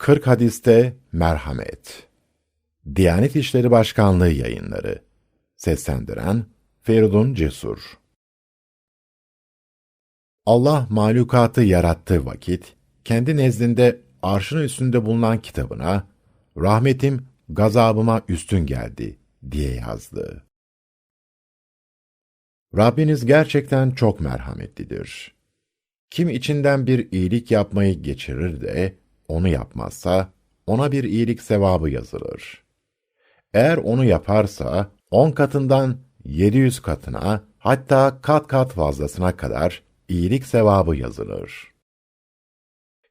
40 hadiste merhamet. Diyanet İşleri Başkanlığı yayınları. Seslendiren Feridun Cesur. Allah mahlukatı yarattığı vakit, kendi nezdinde arşın üstünde bulunan kitabına, rahmetim gazabıma üstün geldi diye yazdı. Rabbiniz gerçekten çok merhametlidir. Kim içinden bir iyilik yapmayı geçirir de, onu yapmazsa, ona bir iyilik sevabı yazılır. Eğer onu yaparsa, on katından yedi yüz katına, hatta kat kat fazlasına kadar iyilik sevabı yazılır.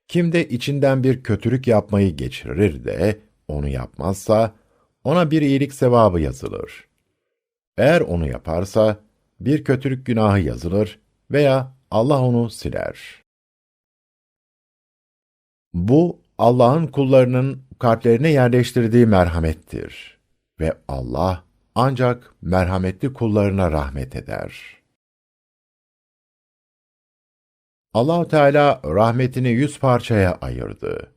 Kim de içinden bir kötülük yapmayı geçirir de, onu yapmazsa, ona bir iyilik sevabı yazılır. Eğer onu yaparsa, bir kötülük günahı yazılır veya Allah onu siler. Bu, Allah'ın kullarının kalplerine yerleştirdiği merhamettir. Ve Allah ancak merhametli kullarına rahmet eder. Allahu Teala rahmetini yüz parçaya ayırdı.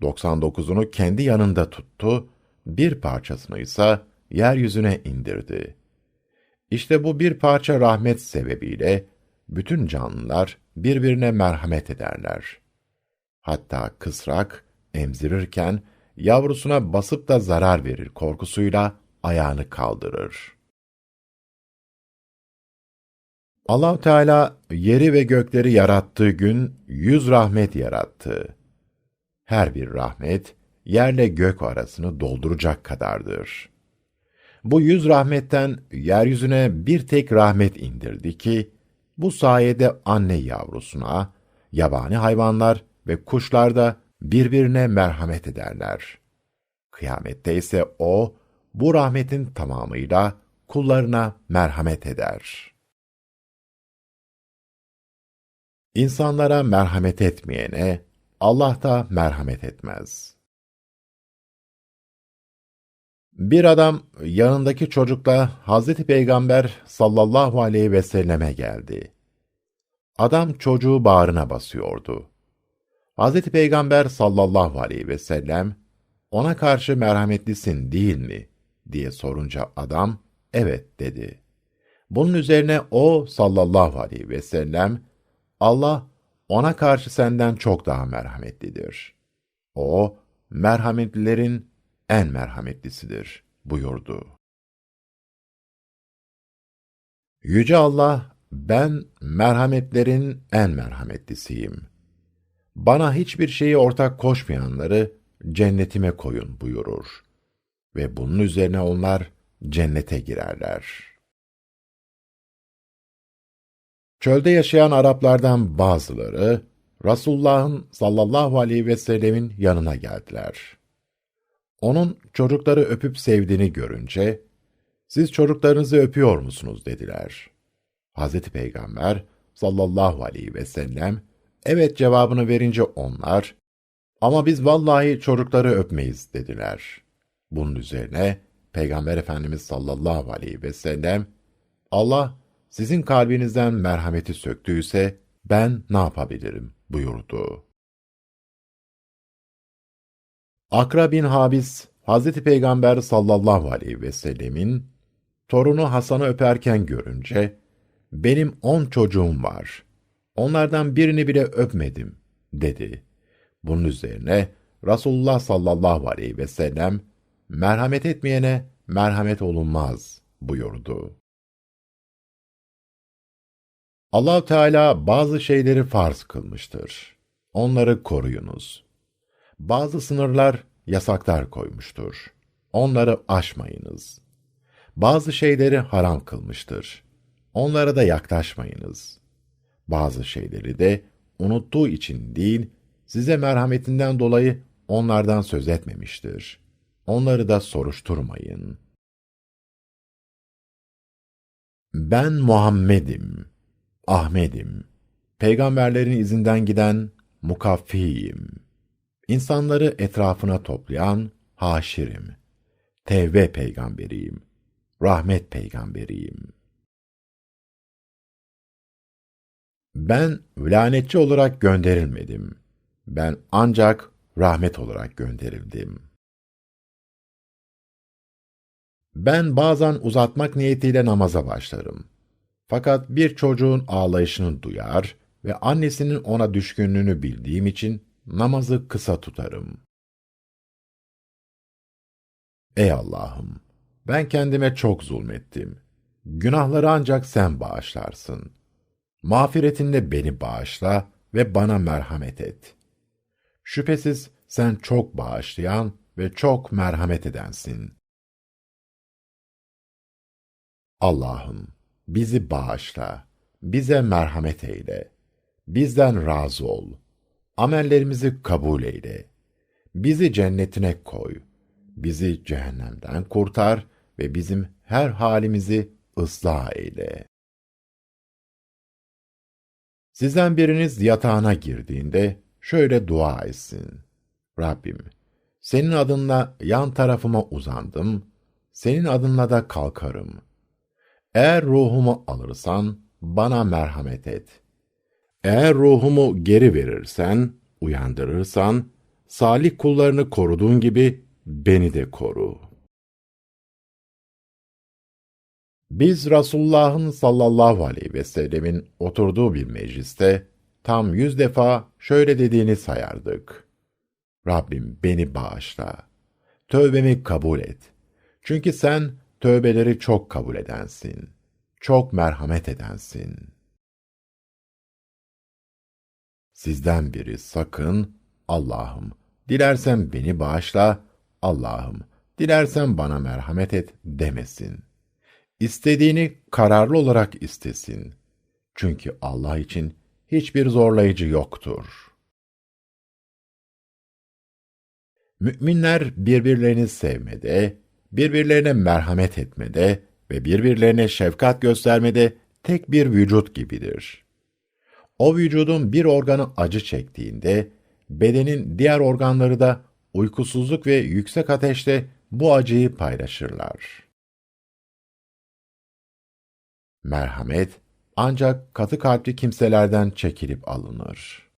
99'unu kendi yanında tuttu, bir parçasını ise yeryüzüne indirdi. İşte bu bir parça rahmet sebebiyle bütün canlılar birbirine merhamet ederler. Hatta kısrak emzirirken yavrusuna basıp da zarar verir korkusuyla ayağını kaldırır. Allah Teala yeri ve gökleri yarattığı gün yüz rahmet yarattı. Her bir rahmet yerle gök arasını dolduracak kadardır. Bu yüz rahmetten yeryüzüne bir tek rahmet indirdi ki, bu sayede anne yavrusuna, yabani hayvanlar ve kuşlar da birbirine merhamet ederler. Kıyamette ise O, bu rahmetin tamamıyla kullarına merhamet eder. İnsanlara merhamet etmeyene, Allah da merhamet etmez. Bir adam yanındaki çocukla Hazreti Peygamber sallallahu aleyhi ve selleme geldi. Adam çocuğu bağrına basıyordu. Hazreti Peygamber sallallahu aleyhi ve sellem, ona karşı merhametlisin değil mi? diye sorunca adam, evet dedi. Bunun üzerine o sallallahu aleyhi ve sellem, Allah ona karşı senden çok daha merhametlidir. O, merhametlilerin en merhametlisidir buyurdu. Yüce Allah, ben merhametlerin en merhametlisiyim. Bana hiçbir şeyi ortak koşmayanları cennetime koyun buyurur. Ve bunun üzerine onlar cennete girerler. Çölde yaşayan Araplardan bazıları, Resulullah'ın sallallahu aleyhi ve sellemin yanına geldiler. Onun çocukları öpüp sevdiğini görünce, siz çocuklarınızı öpüyor musunuz dediler. Hazreti Peygamber sallallahu aleyhi ve sellem, evet cevabını verince onlar, ama biz vallahi çocukları öpmeyiz dediler. Bunun üzerine Peygamber Efendimiz sallallahu aleyhi ve sellem, Allah sizin kalbinizden merhameti söktüyse ben ne yapabilirim buyurdu. Akra bin Habis, Hazreti Peygamber sallallahu aleyhi ve sellemin torunu Hasan'ı öperken görünce, benim on çocuğum var. Onlardan birini bile öpmedim, dedi. Bunun üzerine Resulullah sallallahu aleyhi ve sellem, merhamet etmeyene merhamet olunmaz buyurdu. allah Teala bazı şeyleri farz kılmıştır. Onları koruyunuz. Bazı sınırlar, yasaklar koymuştur. Onları aşmayınız. Bazı şeyleri haram kılmıştır. Onlara da yaklaşmayınız. Bazı şeyleri de unuttuğu için değil, size merhametinden dolayı onlardan söz etmemiştir. Onları da soruşturmayın. Ben Muhammed'im, Ahmet'im, peygamberlerin izinden giden mukaffiyim. İnsanları etrafına toplayan haşirim. Tevbe peygamberiyim. Rahmet peygamberiyim. Ben lanetçi olarak gönderilmedim. Ben ancak rahmet olarak gönderildim. Ben bazen uzatmak niyetiyle namaza başlarım. Fakat bir çocuğun ağlayışını duyar ve annesinin ona düşkünlüğünü bildiğim için namazı kısa tutarım. Ey Allah'ım! Ben kendime çok zulmettim. Günahları ancak sen bağışlarsın. Mağfiretinle beni bağışla ve bana merhamet et. Şüphesiz sen çok bağışlayan ve çok merhamet edensin. Allah'ım bizi bağışla, bize merhamet eyle, bizden razı ol, amellerimizi kabul eyle, bizi cennetine koy, bizi cehennemden kurtar ve bizim her halimizi ıslah eyle. Sizden biriniz yatağına girdiğinde şöyle dua etsin. Rabbim, senin adınla yan tarafıma uzandım, senin adınla da kalkarım. Eğer ruhumu alırsan, bana merhamet et. Eğer ruhumu geri verirsen, uyandırırsan, salih kullarını koruduğun gibi beni de koru. Biz Resulullah'ın sallallahu aleyhi ve sellemin oturduğu bir mecliste tam yüz defa şöyle dediğini sayardık. Rabbim beni bağışla. Tövbemi kabul et. Çünkü sen tövbeleri çok kabul edensin. Çok merhamet edensin. Sizden biri sakın, Allah'ım, dilersen beni bağışla, Allah'ım, dilersen bana merhamet et demesin. İstediğini kararlı olarak istesin. Çünkü Allah için hiçbir zorlayıcı yoktur. Müminler birbirlerini sevmede, birbirlerine merhamet etmede ve birbirlerine şefkat göstermede tek bir vücut gibidir. O vücudun bir organı acı çektiğinde, bedenin diğer organları da uykusuzluk ve yüksek ateşte bu acıyı paylaşırlar. Merhamet ancak katı kalpli kimselerden çekilip alınır.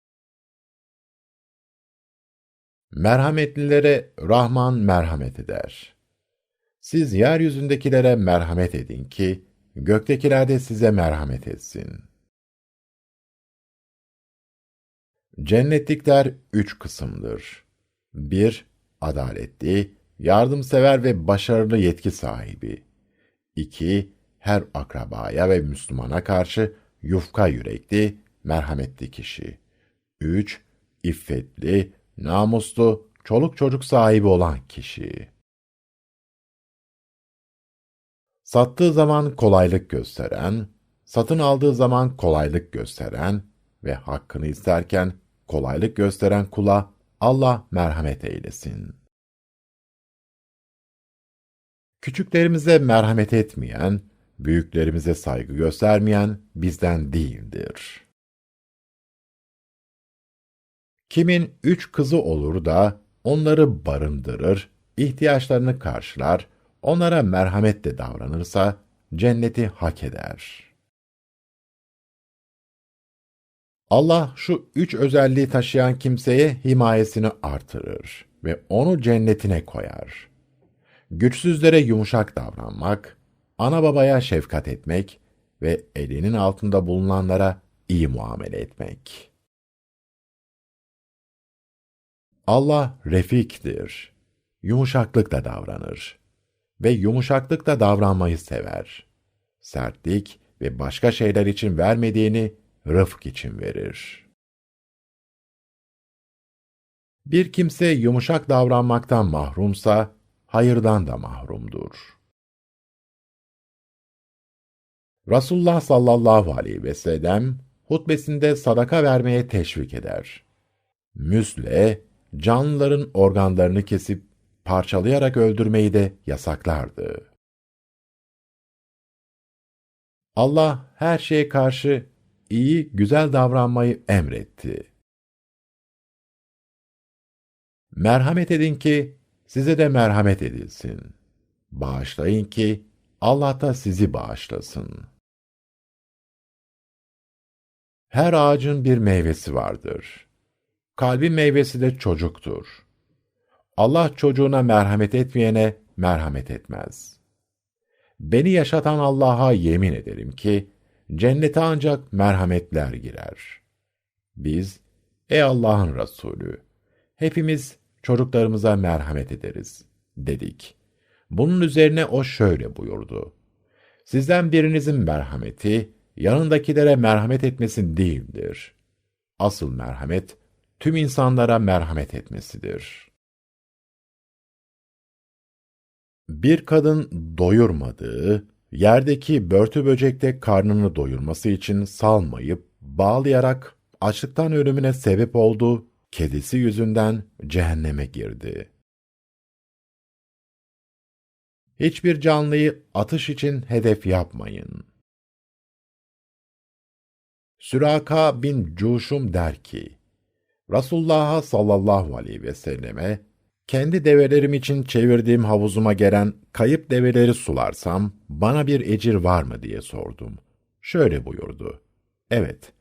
Merhametlilere Rahman merhamet eder. Siz yeryüzündekilere merhamet edin ki, göktekiler de size merhamet etsin. Cennetlikler üç kısımdır. 1- Adaletli, yardımsever ve başarılı yetki sahibi. 2- Her akrabaya ve Müslümana karşı yufka yürekli, merhametli kişi. 3- İffetli, namuslu, çoluk çocuk sahibi olan kişi. Sattığı zaman kolaylık gösteren, satın aldığı zaman kolaylık gösteren ve hakkını isterken kolaylık gösteren kula Allah merhamet eylesin. Küçüklerimize merhamet etmeyen, büyüklerimize saygı göstermeyen bizden değildir. Kimin üç kızı olur da onları barındırır, ihtiyaçlarını karşılar, onlara merhametle davranırsa cenneti hak eder. Allah şu üç özelliği taşıyan kimseye himayesini artırır ve onu cennetine koyar. Güçsüzlere yumuşak davranmak, ana babaya şefkat etmek ve elinin altında bulunanlara iyi muamele etmek. Allah refiktir, yumuşaklıkla davranır ve yumuşaklıkla davranmayı sever. Sertlik ve başka şeyler için vermediğini rıfk için verir. Bir kimse yumuşak davranmaktan mahrumsa, hayırdan da mahrumdur. Resulullah sallallahu aleyhi ve sellem, hutbesinde sadaka vermeye teşvik eder. Müsle, canlıların organlarını kesip parçalayarak öldürmeyi de yasaklardı. Allah her şeye karşı iyi, güzel davranmayı emretti. Merhamet edin ki size de merhamet edilsin. Bağışlayın ki Allah da sizi bağışlasın. Her ağacın bir meyvesi vardır. Kalbin meyvesi de çocuktur. Allah çocuğuna merhamet etmeyene merhamet etmez. Beni yaşatan Allah'a yemin ederim ki, cennete ancak merhametler girer. Biz, ey Allah'ın Resulü, hepimiz çocuklarımıza merhamet ederiz, dedik. Bunun üzerine o şöyle buyurdu. Sizden birinizin merhameti, yanındakilere merhamet etmesin değildir. Asıl merhamet, tüm insanlara merhamet etmesidir. Bir kadın doyurmadığı, yerdeki börtü böcekte karnını doyurması için salmayıp, bağlayarak açlıktan ölümüne sebep oldu, kedisi yüzünden cehenneme girdi. Hiçbir canlıyı atış için hedef yapmayın. Süraka bin Cuşum der ki, Resulullah'a sallallahu aleyhi ve selleme, kendi develerim için çevirdiğim havuzuma gelen kayıp develeri sularsam, bana bir ecir var mı diye sordum. Şöyle buyurdu. Evet,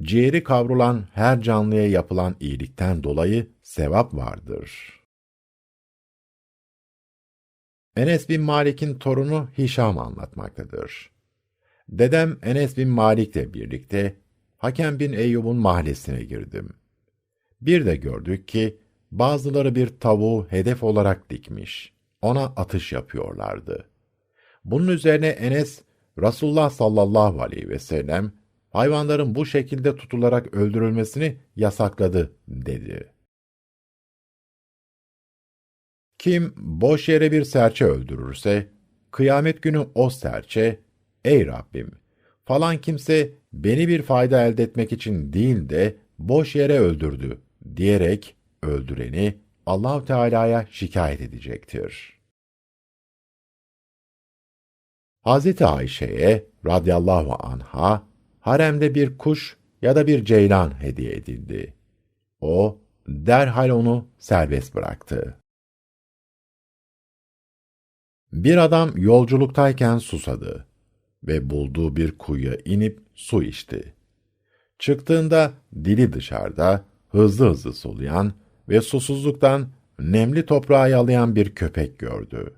ciğeri kavrulan her canlıya yapılan iyilikten dolayı sevap vardır. Enes bin Malik'in torunu Hişam anlatmaktadır. Dedem Enes bin Malik'le birlikte Hakem bin Eyyub'un mahallesine girdim. Bir de gördük ki bazıları bir tavuğu hedef olarak dikmiş. Ona atış yapıyorlardı. Bunun üzerine Enes, Resulullah sallallahu aleyhi ve sellem, hayvanların bu şekilde tutularak öldürülmesini yasakladı, dedi. Kim boş yere bir serçe öldürürse, kıyamet günü o serçe, ey Rabbim, falan kimse beni bir fayda elde etmek için değil de boş yere öldürdü diyerek öldüreni Allahu Teala'ya şikayet edecektir. Hazreti Ayşe'ye radıyallahu anha haremde bir kuş ya da bir ceylan hediye edildi. O derhal onu serbest bıraktı. Bir adam yolculuktayken susadı ve bulduğu bir kuyuya inip su içti. Çıktığında dili dışarıda, hızlı hızlı soluyan ve susuzluktan nemli toprağı yalayan bir köpek gördü.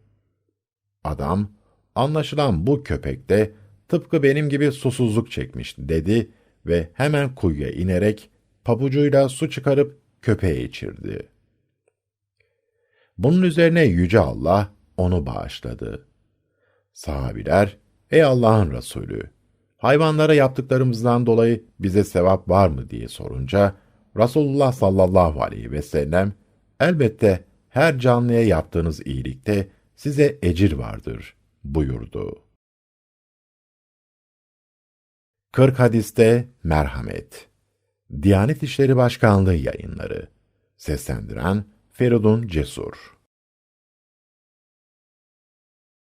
Adam, anlaşılan bu köpek de tıpkı benim gibi susuzluk çekmiş dedi ve hemen kuyuya inerek pabucuyla su çıkarıp köpeğe içirdi. Bunun üzerine Yüce Allah onu bağışladı. Sahabiler, ey Allah'ın Resulü, hayvanlara yaptıklarımızdan dolayı bize sevap var mı diye sorunca, Resulullah sallallahu aleyhi ve sellem, elbette her canlıya yaptığınız iyilikte size ecir vardır buyurdu. 40 hadiste merhamet. Diyanet İşleri Başkanlığı yayınları. Seslendiren Feridun Cesur